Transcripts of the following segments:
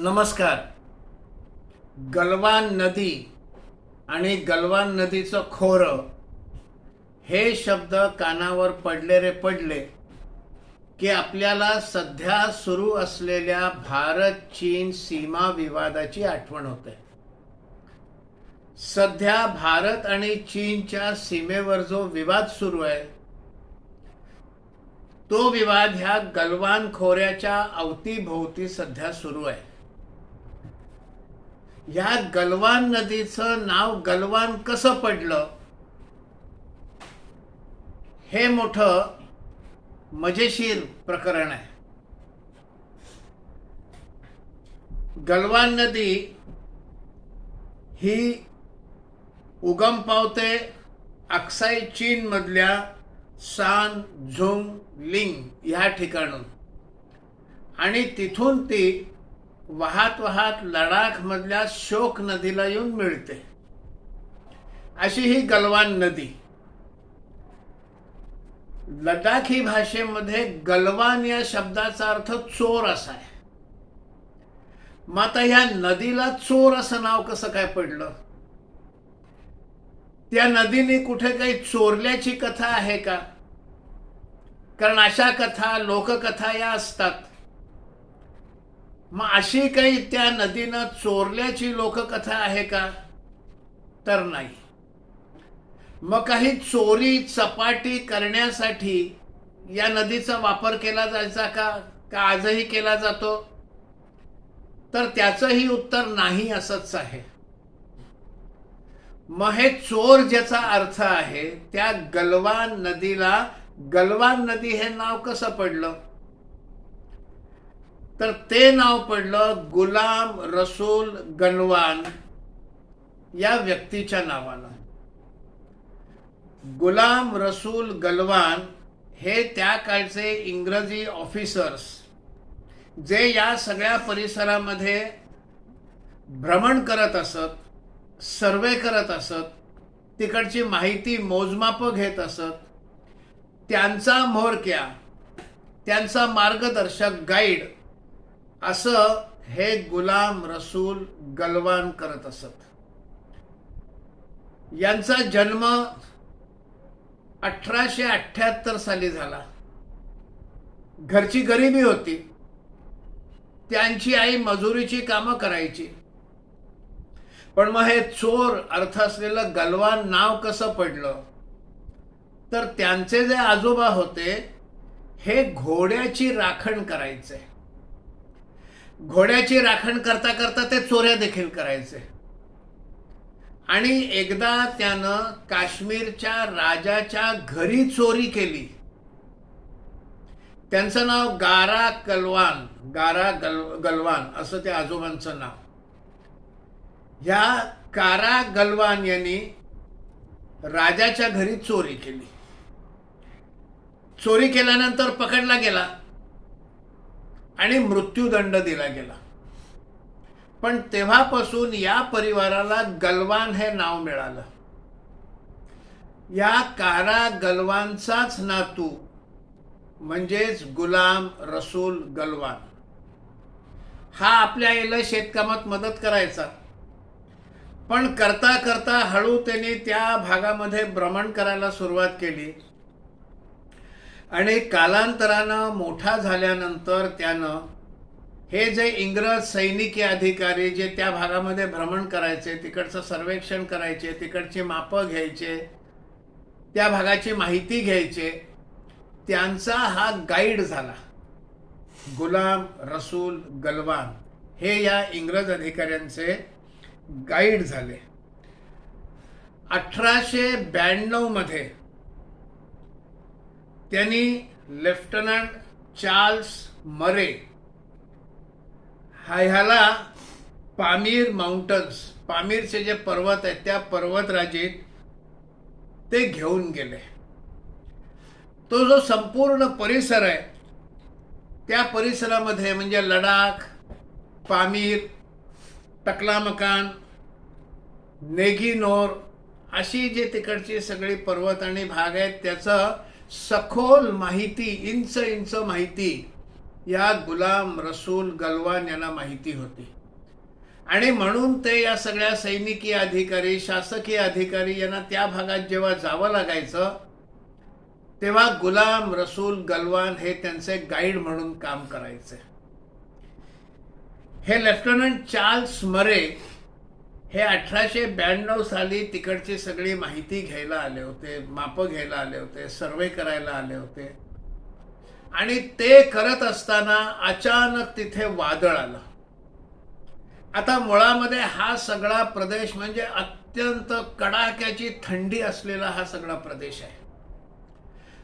नमस्कार. गलवान नदी आणि गलवान नदीचं खोरं हे शब्द कानावर पडले रे पडले की आपल्याला सध्या सुरू असलेल्या भारत चीन सीमा विवादाची आठवण होते. सध्या भारत आणि चीनच्या सीमेवर जो विवाद सुरू आहे तो विवाद ह्या गलवान खोऱ्याच्या अवतीभोवती सध्या सुरू आहे. ह्या गलवान नदीचं नाव गलवान कसं पडलं? हे मोठं मजेशीर प्रकरण आहे. गलवान नदी ही उगम पावते अक्साई चीन मधल्या सान झुंग लिंग ह्या ठिकाणून. आणि तिथून ती वाहत वाहत लडाख मधल्या शोक नदीला येऊन मिळते. अशी ही गलवान नदी. लडाखी भाषेमध्ये गलवान या शब्दाचा अर्थ चोर असा आहे. मग आता ह्या नदीला चोर असं नाव कसं काय पडलं? त्या नदीने कुठे काही चोरल्याची कथा आहे का? कारण अशा कथा लोककथा या असतात. मग अशी काही त्या नदीनं चोरल्याची लोककथा आहे का? तर नाही. मग काही चोरी चपाटी करण्यासाठी या नदीचा वापर केला जायचा का? का आजही केला जातो? तर त्याचंही उत्तर नाही असंच आहे. मग हे चोर ज्याचा अर्थ आहे त्या गलवान नदीला गलवान नदी हे नाव कसं पडलं? तर ते नाव पडलं गुलाम रसूल गलवान या व्यक्तीच्या नावानं. गुलाम रसूल गलवान हे त्या काळचे इंग्रजी ऑफिसर्स जे या सगळ्या परिसरामध्ये भ्रमण करत असत सर्वे करत असत तिकडची माहिती मोजमाप घेत असत त्यांचा म्होरक्या त्यांचा मार्गदर्शक गाईड असं हे गुलाम रसूल गलवान करत असत. यांचा जन्म अठराशे अठ्ठ्याहत्तर साली झाला. घरची गरिबी होती. त्यांची आई मजुरीची कामं करायची. पण मग हे चोर अर्थ असलेलं गलवान नाव कसं पडलं? तर त्यांचे जे आजोबा होते हे घोड्याची राखण करायचे. घोड्याची राखण करता करता ते चोऱ्या देखील करायचे. आणि एकदा त्यानं काश्मीरच्या राजाच्या घरी चोरी केली. त्यांचं नाव गारा कलवान गारा गल गलवान असं त्या आजोबांचं नाव. ह्या कारा गलवान यांनी राजाच्या घरी चोरी केली. चोरी केल्यानंतर पकडला गेला. आणि मृत्यूदंड दिला गेला. पण तेव्हापासून या परिवाराला गलवान हे नाव मिळालं. या कारा गलवानचाच नातू म्हणजेच गुलाम रसूल गलवान. हा आपल्या आईला शेतकामात मदत करायचा. पण करता करता हळू त्यांनी त्या भागामध्ये भ्रमण करायला सुरुवात केली. आणि कालांतरानं मोठा झाल्यानंतर त्यानं हे जे इंग्रज सैनिकी अधिकारी जे त्या भागामध्ये भ्रमण करायचे तिकडचं सर्वेक्षण करायचे तिकडची मापं घ्यायचे त्या भागाची माहिती घ्यायचे त्यांचा हा गाईड झाला. गुलाम रसूल गलवान हे या इंग्रज अधिकाऱ्यांचे गाईड झाले. अठराशे ब्याण्णवमध्ये त्यांनी लेफ्टनंट चार्ल्स मरे हा ह्याला पामीर माउंटन्स पामीरचे जे पर्वत आहेत त्या पर्वतराजीत ते घेऊन गेले. तो जो संपूर्ण परिसर आहे त्या परिसरामध्ये म्हणजे लडाख पामीर टकलामकान नेगिनोर अशी जे तिकडची सगळी पर्वत आणि भाग आहेत त्याचं सखोल माहिती इंच इंच माहिती या गुलाम रसूल गलवान यांना माहिती होती. आणि म्हणून ते या सगळ्या सैनिकी अधिकारी शासकीय अधिकारी यांना त्या भागात जेव्हा जावं लागायचं तेव्हा गुलाम रसूल गलवान हे त्यांचे गाईड म्हणून काम करायचे. हे लेफ्टनंट चार्ल्स मरे हे अठराशे ब्याण्णव साली तिकडची सगळी माहिती घ्यायला आले होते मापं घ्यायला आले होते सर्वे करायला आले होते. आणि ते करत असताना अचानक तिथे वादळ आलं. आता मुळामध्ये हा सगळा प्रदेश म्हणजे अत्यंत कडाक्याची थंडी असलेला हा सगळा प्रदेश आहे.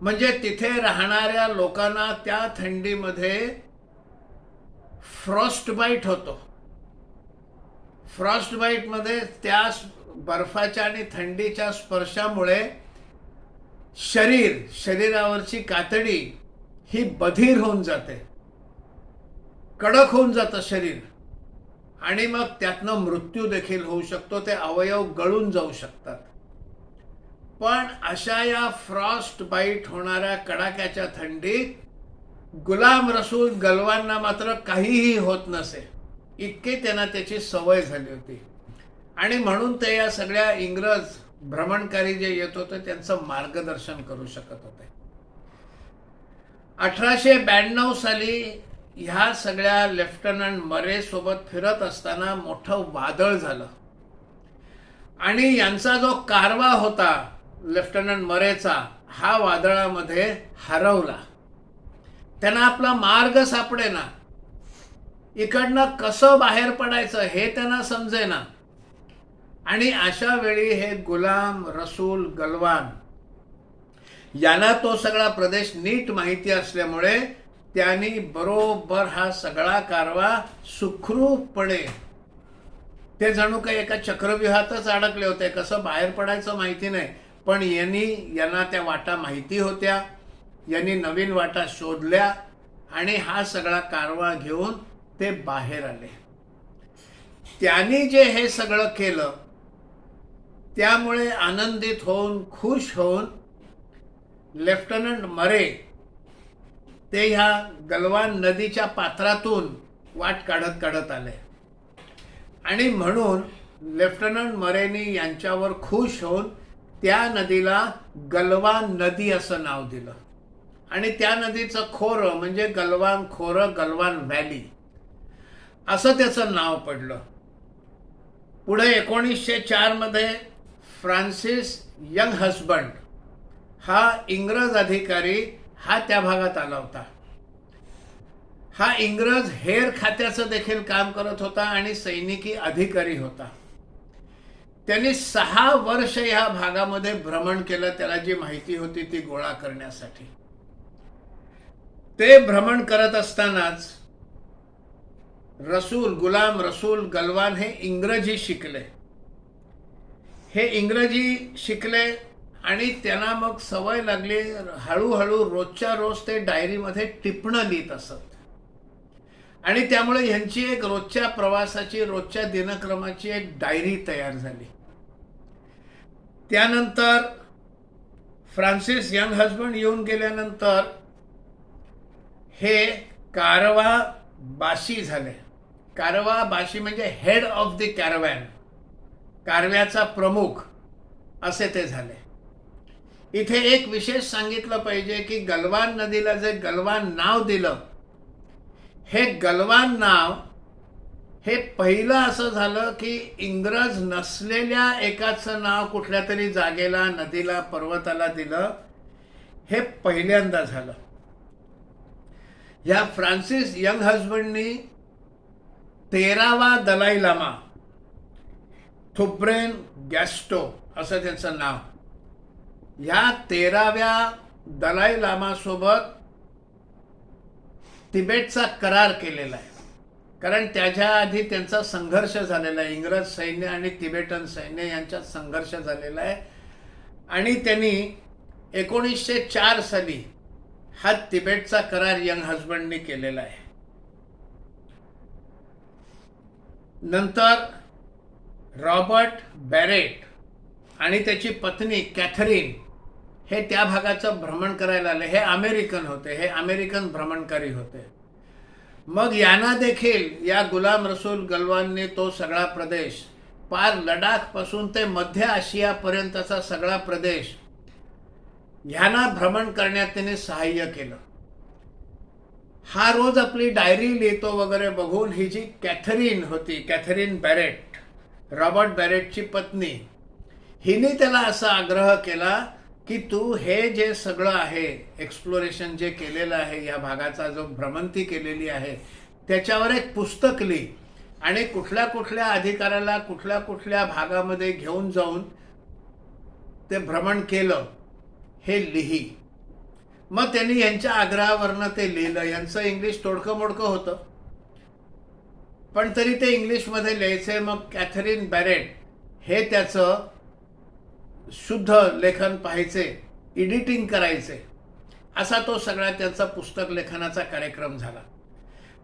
म्हणजे तिथे राहणाऱ्या लोकांना त्या थंडीमध्ये फ्रॉस्ट बाईट होतो. फ्रॉस्टमध्ये त्या बर्फाच्या आणि थंडीच्या स्पर्शामुळे शरीर शरीरावरची कातडी ही बधीर होऊन जाते. कडक होऊन जातं शरीर. आणि मग त्यातनं मृत्यू देखील होऊ शकतो ते अवयव गळून जाऊ शकतात. पण अशा या फ्रॉस्ट बाईट होणाऱ्या कडाक्याच्या थंडीत गुलाम रसूल गलवांना मात्र काहीही होत नसे. इतके त्यांना त्याची सवय झाली होती. आणि म्हणून ते या सगळ्या इंग्रज भ्रमणकारी जे येत होते त्यांचं मार्गदर्शन करू शकत होते. अठराशे ब्याण्णव साली ह्या सगळ्या लेफ्टनंट मरे सोबत फिरत असताना मोठं वादळ झालं. आणि यांचा जो कारवा होता लेफ्टनंट मरेचा हा वादळामध्ये हरवला. त्यांना आपला मार्ग सापडेना. इकडनं कसं बाहेर पडायचं हे त्यांना समजेना. आणि अशा वेळी हे गुलाम रसूल गलवान यांना तो सगळा प्रदेश नीट माहिती असल्यामुळे त्यांनी बरोबर हा सगळा कारवा सुखरूपपणे ते जणू काही एका चक्रव्यूहातच अडकले होते कसं बाहेर पडायचं माहिती नाही पण यांनी यांना त्या वाटा माहिती होत्या यांनी नवीन वाटा शोधल्या आणि हा सगळा कारवा घेऊन ते बाहेर आले. त्यांनी जे हे सगळं केलं त्यामुळे आनंदित होऊन खुश होऊन लेफ्टनंट मरे ते ह्या गलवान नदीच्या पात्रातून वाट काढत काढत आले. आणि म्हणून लेफ्टनंट मरेनी यांच्यावर खुश होऊन त्या नदीला गलवान नदी असं नाव दिलं. आणि त्या नदीचं खोरं म्हणजे गलवान खोरं गलवान व्हॅली. असं त्याचं नाव पडलं. पुढे एकोणीसशे चारमध्ये फ्रान्सिस यंग हस्बंड हा इंग्रज अधिकारी हा त्या भागात आला होता. हा इंग्रज हेर खात्याचं देखील काम करत होता आणि सैनिकी अधिकारी होता. त्यांनी सहा वर्ष या भागामध्ये भ्रमण केलं त्याला जी माहिती होती ती गोळा करण्यासाठी. ते भ्रमण करत असतानाच रसूल गुलाम रसूल गलवान हे इंग्रजी शिकले. हे इंग्रजी शिकले आणि त्यांना मग सवय लागली हळूहळू रोजच्या रोज ते डायरीमध्ये टिपणं लिहित असत. आणि त्यामुळे ह्यांची एक रोजच्या प्रवासाची रोजच्या दिनक्रमाची एक डायरी तयार झाली. त्यानंतर फ्रान्सिस यंग हजबंड येऊन गेल्यानंतर हे कारवा बाशी झाले. कारवा बाशी म्हणजे हेड ऑफ द कॅरवॅन कारव्याचा प्रमुख. असे ते झाले. इथे एक विशेष सांगितलं पाहिजे की गलवान नदीला जे गलवान नाव दिलं हे गलवान नाव हे पहिलं असं झालं की इंग्रज नसलेल्या एकाचं नाव कुठल्या तरी जागेला नदीला पर्वताला दिलं हे पहिल्यांदा झालं. या फ्रान्सिस यंग हजबंडनी तेरावा दलाई लामा थुब्रेन गॅस्टो असं त्यांचं नाव. ह्या तेराव्या दलाई लामासोबत तिबेटचा करार केलेला आहे. कारण त्याच्या आधी त्यांचा संघर्ष झालेला आहे. इंग्रज सैन्य आणि तिबेटन सैन्य यांच्यात संघर्ष झालेला आहे. आणि त्यांनी एकोणीसशे चार साली हा तिबेटचा करार यंग हजबंडनी केलेला आहे. नंतर रॉबर्ट बॅरेट आणि त्याची पत्नी कॅथरीन हे त्या भागाचं भ्रमण करायला आले. हे अमेरिकन होते. हे अमेरिकन भ्रमणकारी होते. मग यांना देखील या गुलाम रसूल गलवानने तो सगळा प्रदेश पार लडाखपासून ते मध्य आशियापर्यंतचा सगळा प्रदेश ह्यांना भ्रमण करण्यात त्याने सहाय्य केलं. हा रोज आपली डायरी लिहितो वगैरे बघून ही जी कॅथरीन होती कॅथरीन बॅरेट रॉबर्ट बॅरेटची पत्नी हिने त्याला असा आग्रह केला की तू हे जे सगळं आहे एक्सप्लोरेशन जे केलेलं आहे या भागाचा जो भ्रमंती केलेली आहे त्याच्यावर एक पुस्तक लिही आणि कुठल्या कुठल्या अधिकाऱ्याला कुठल्या कुठल्या भागामध्ये घेऊन जाऊन ते भ्रमण केलं हे लिही. मग त्यांनी यांच्या आग्रहावरनं ते लिहिलं. यांचं इंग्लिश तोडकं मोडकं होतं. पण तरी ते इंग्लिशमध्ये लिहायचे. मग कॅथरीन बॅरेट हे त्याचं शुद्ध लेखन पाहायचे एडिटिंग करायचे. असा तो सगळा त्यांचा पुस्तक लेखनाचा कार्यक्रम झाला.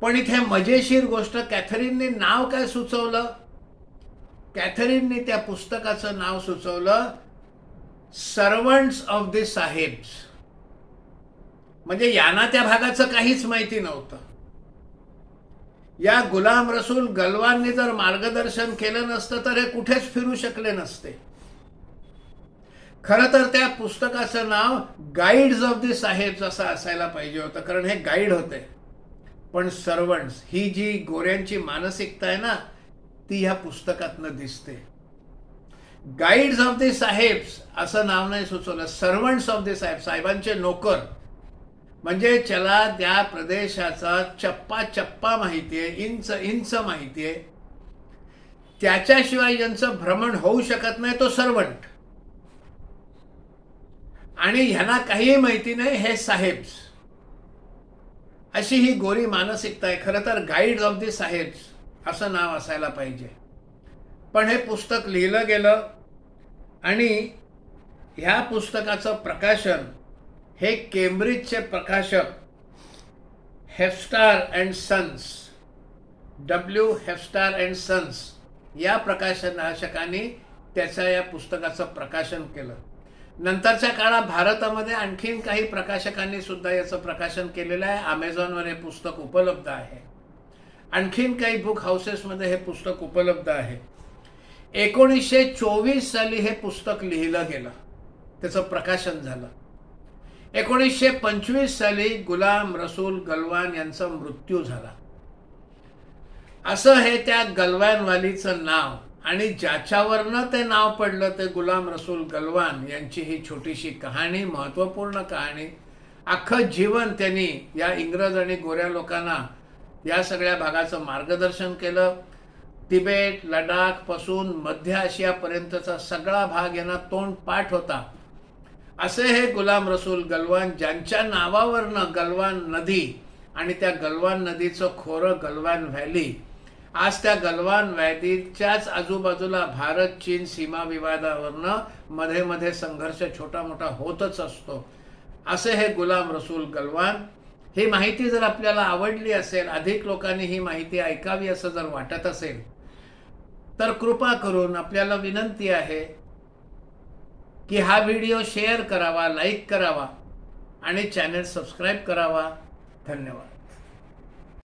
पण इथे मजेशीर गोष्ट कॅथरीनने नाव काय सुचवलं? कॅथरीनने त्या पुस्तकाचं नाव सुचवलं सर्वंट्स ऑफ द साहेब्स म्हणजे यांना त्या भागाचं काहीच माहिती नव्हतं. या गुलाम रसूल गलवानने जर मार्गदर्शन केलं नसतं तर हे कुठेच फिरू शकले नसते. खरं तर त्या पुस्तकाचं नाव गाईड्स ऑफ द साहेब्स असं असायला पाहिजे होतं कारण हे गाईड होते. पण सर्वंट्स ही जी गोऱ्यांची मानसिकता आहे ना ती ह्या पुस्तकातनं दिसते. गाईड्स ऑफ द साहेब्स असं नाव नाही सुचवलं. सर्वंट्स ऑफ द साहेब साहेबांचे नोकर. म्हणजे त्याला त्या प्रदेशाचा चप्पा चप्पा माहिती आहे इंच इंच माहिती आहे त्याच्याशिवाय ज्यांचं भ्रमण होऊ शकत नाही तो सर्वंट. आणि ह्यांना काहीही माहिती नाही हे साहेब्स. अशी ही गोरी मानसिकता आहे. खरं तर गाईड ऑफ दी साहेब्स असं नाव असायला पाहिजे. पण हे पुस्तक लिहिलं गेलं आणि ह्या पुस्तकाचं प्रकाशन हे केम्ब्रिजचे प्रकाशक हेफस्टार and sons W हेफस्टार and sons या प्रकाशनाशकांनी त्याच्या या पुस्तकाचं प्रकाशन केलं. नंतरच्या काळात भारतामध्ये आणखीन काही प्रकाशकांनी सुद्धा याचं प्रकाशन केलेलं आहे. अमेझॉनवर हे पुस्तक उपलब्ध आहे. आणखीन काही बुक हाऊसेसमध्ये हे पुस्तक उपलब्ध आहे. एकोणीसशे चोवीस साली हे पुस्तक लिहिलं गेलं. त्याचं प्रकाशन झालं. एकोणीसशे पंचवीस साली गुलाम रसूल गलवान यांचा मृत्यू झाला. असं हे त्या गलवानवालीचं नाव आणि ज्याच्यावरनं ते नाव पडलं ते गुलाम रसूल गलवान यांची ही छोटीशी कहाणी महत्त्वपूर्ण कहाणी. अख्खं जीवन त्यांनी या इंग्रज आणि गोऱ्या लोकांना या सगळ्या भागाचं मार्गदर्शन केलं. तिबेट लडाखपासून मध्य आशियापर्यंतचा सगळा भाग यांना तोंड पाठ होता. असे हे गुलाम रसूल गलवान ज्यांच्या नावावरनं गलवान नदी आणि त्या गलवान नदीचं खोरं गलवान व्हॅली आज त्या गलवान व्हॅलीच्याच आजूबाजूला भारत चीन सीमा विवादावरनं मध्ये मध्ये संघर्ष छोटा मोठा होतच असतो. असे हे गुलाम रसूल गलवान ही माहिती जर आपल्याला आवडली असेल अधिक लोकांनी ही माहिती ऐकावी असं जर वाटत असेल तर कृपा करून आपल्याला विनंती आहे की हा व्हिडिओ शेअर करावा लाईक करावा आणि चॅनल सबस्क्राईब करावा. धन्यवाद.